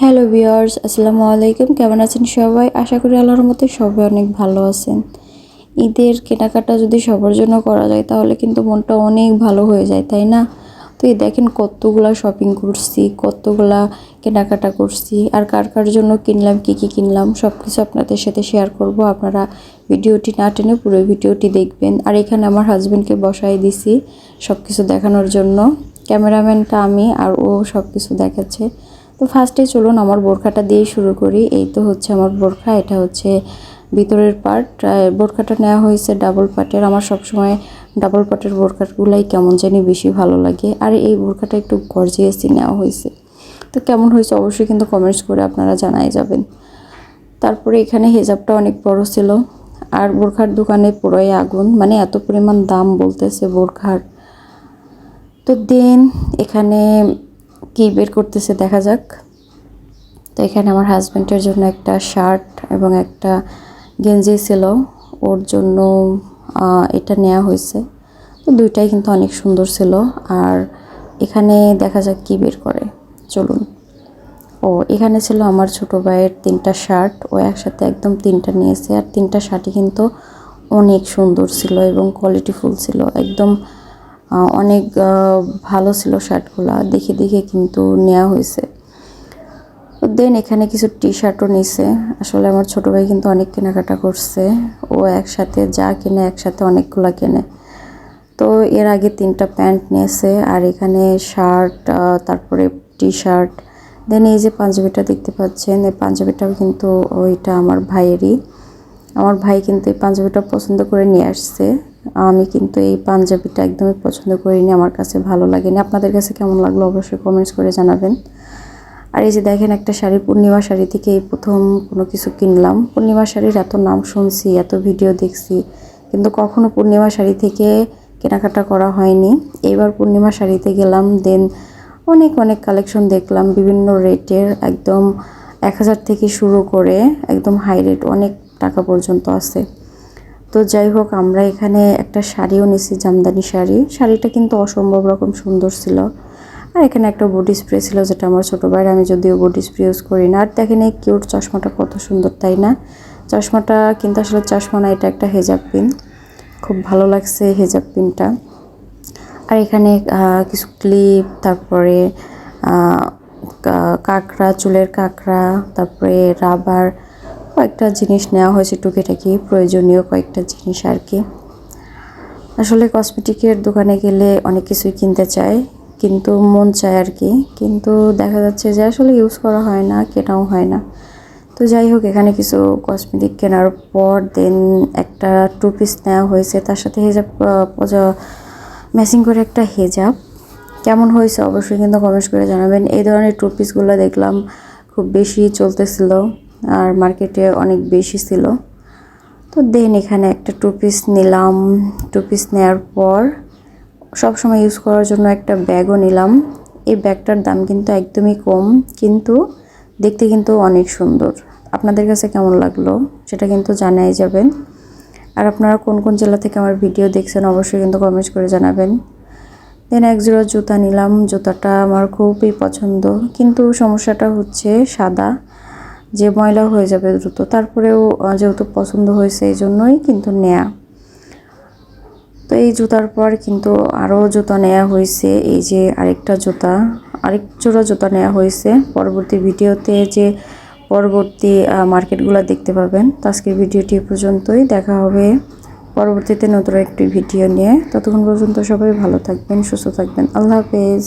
Hello viewers আসসালামু আলাইকুম। কেমন আছেন সবাই? আশা করি আল্লাহর মতে সবাই অনেক ভালো আছেন। ঈদের কেনাকাটা যদি সবার জন্য করা যায়, তাহলে কিন্তু মনটা অনেক ভালো হয়ে যায়, তাই না? তো এই দেখেন কতগুলা শপিং করছি, কতগুলা কেনাকাটা করছি, আর কার কার জন্য কিনলাম, কি কি কিনলাম সব কিছু আপনাদের সাথে শেয়ার করব। আপনারা ভিডিওটি না টেনে পুরো ভিডিওটি দেখবেন। আর এখানে আমার হাজব্যান্ডকে বসাই দিছি সব কিছু দেখানোর জন্য। ক্যামেরাম্যানটা আমি আর ও সব কিছু দেখাচ্ছে। তো ফার্স্টে চলুন আমার বোরখাটা দিয়ে শুরু করি। এই তো হচ্ছে আমার বোরখা, এটা হচ্ছে ভিতরের পার্ট বোরখাটা নেওয়া হয়েছে ডাবল পার্টের আমার সবসময় ডাবল পার্টের বোরখাগুলাই কেমন জানি বেশি ভালো লাগে। আর এই বোরখাটা একটু গর্জিয়াসই নেওয়া হয়েছে। তো কেমন হয়েছে অবশ্যই কিন্তু কমেন্টস করে আপনারা জানাই যাবেন। তারপরে এখানে হেজাবটা অনেক বড় ছিল। আর বোরখার দোকানে পুরোই আগুন। মানে এত পরিমাণ দাম বলতেছে বোরখার। তো দেন এখানে কি বের করতেছে দেখা যাক। তো এখানে আমার হাজব্যান্ডের জন্য একটা শার্ট এবং একটা গেঞ্জি ছিল। ওর জন্য এটা নেওয়া হয়েছে। তো দুইটাই কিন্তু অনেক সুন্দর ছিল। আর এখানে দেখা যাক কি বের করে। চলুন। ও, এখানে ছিল আমার ছোট ভাইয়ের তিনটা শার্ট ও একসাথে একদম তিনটা নিয়েছে। আর তিনটা শার্টই কিন্তু অনেক সুন্দর ছিল এবং কোয়ালিটিফুল ছিল। একদম অনেক ভালো ছিল শার্টগুলো। দেখে দেখে কিন্তু নেওয়া হয়েছে। দেন এখানে কিছু টি শার্টও নিছে। আসলে আমার ছোটো ভাই কিন্তু অনেক কেনাকাটা করছে। ও একসাথে যা কিনে, একসাথে অনেকগুলো কেনে। তো এর আগে তিনটা প্যান্ট নিয়েছে। আর এখানে শার্ট তারপরে টি শার্ট দেন এই যে পাঞ্জাবিটা দেখতে পাচ্ছেন, এই পাঞ্জাবিটাও কিন্তু ওইটা আমার ভাইয়েরই। আমার ভাই কিন্তু এই পাঞ্জাবিটা পছন্দ করে নিয়ে আসছে। আমি কিন্তু এই পাঞ্জাবিটা একদমই পছন্দ করিনি, আমার কাছে ভালো লাগেনি। আপনাদের কাছে কেমন লাগল অবশ্যই কমেন্টস করে জানাবেন। আর এই যে দেখেন একটা শাড়ি, পূর্ণিমা শাড়ি থেকে এই প্রথম কোনো কিছু কিনলাম। পূর্ণিমা শাড়ির এত নাম শুনছি, এত ভিডিও দেখছি, কিন্তু কখনো পূর্ণিমা শাড়ি থেকে কেনাকাটা করা হয়নি। এবার পূর্ণিমা শাড়িতে গেলাম দেন অনেক অনেক কালেকশন দেখলাম, বিভিন্ন রেটের একদম এক হাজার থেকে শুরু করে, একদম হাই রেট অনেক টাকা পর্যন্ত আছে। তো যাই হোক, আমরা এখানে একটা শাড়িও নিছি, জামদানি শাড়ি। শাড়িটা কিন্তু অসম্ভব রকম সুন্দর ছিল। আর এখানে একটা বডি স্প্রে ছিল যেটা আমার ছোটো ভাইয়ের, আমি যদিও বডি স্প্রে ইউজ করি না। আর দেখেন এই কিউট চশমাটা কত সুন্দর, তাই না? চশমাটা কিন্তু আসলে চশমা না, এটা একটা হেজাব পিন। খুব ভালো লাগছে হেজাব পিনটা। আর এখানে কিছু ক্লিপ, তারপরে কাঁকড়া, চুলের কাঁকড়া, তারপরে রাবার কয়েকটা জিনিস নেওয়া হয়েছে টুকিটাকি, প্রয়োজনীয় কয়েকটা জিনিস আর কি। আসলে কসমেটিকের দোকানে গেলে অনেক কিছুই কিনতে চায় কিন্তু মন চায় আর কি। কিন্তু দেখা যাচ্ছে যে আসলে ইউজ করা হয় না, কেনাও হয় না। তো যাই হোক, এখানে কিছু কসমেটিক কেনার পর দেন একটা টু পিস নেওয়া হয়েছে। তার সাথে হেজাব ম্যাচিং করে একটা হেজাব। কেমন হয়েছে অবশ্যই কিন্তু কমেন্টস করে জানাবেন। এই ধরনের টু পিসগুলো দেখলাম খুব বেশি চলতেছিল। আর মার্কেটে অনেক বেশি ছিল। তো দেন এখানে একটা টু পিস নিলাম। টু পিস নেওয়ার পর সব সময় ইউজ করার জন্য একটা ব্যাগও নিলাম। এই ব্যাগটার দাম কিন্তু একদমই কম, কিন্তু দেখতে কিন্তু অনেক সুন্দর। আপনাদের কাছে কেমন লাগল সেটা কিন্তু জানাই যাবেন। আর আপনারা কোন কোন জেলা থেকে আমার ভিডিও দেখছেন অবশ্যই কিন্তু কমেন্টস করে জানাবেন। দেন এক জোড়া জুতা নিলাম। জুতাটা আমার খুবই পছন্দ, কিন্তু সমস্যাটা হচ্ছে সাদা। যে ময়লা হয়ে যাবে দ্রুত। তারপরেও যেহেতু পছন্দ হয়েছে, এই জন্যই কিন্তু নেয়া। তো এই জুতার পর কিন্তু আরও জুতা নেওয়া হয়েছে। এই যে আরেকটা জুতা, আরেক জোড়া জুতা নেওয়া হয়েছে। পরবর্তী ভিডিওতে যে পরবর্তী মার্কেটগুলো দেখতে পাবেন। তো আজকের ভিডিওটি পর্যন্তই। দেখা হবে পরবর্তীতে নতুন একটি ভিডিও নিয়ে। ততক্ষণ পর্যন্ত সবাই ভালো থাকবেন, সুস্থ থাকবেন। আল্লাহ হাফেজ।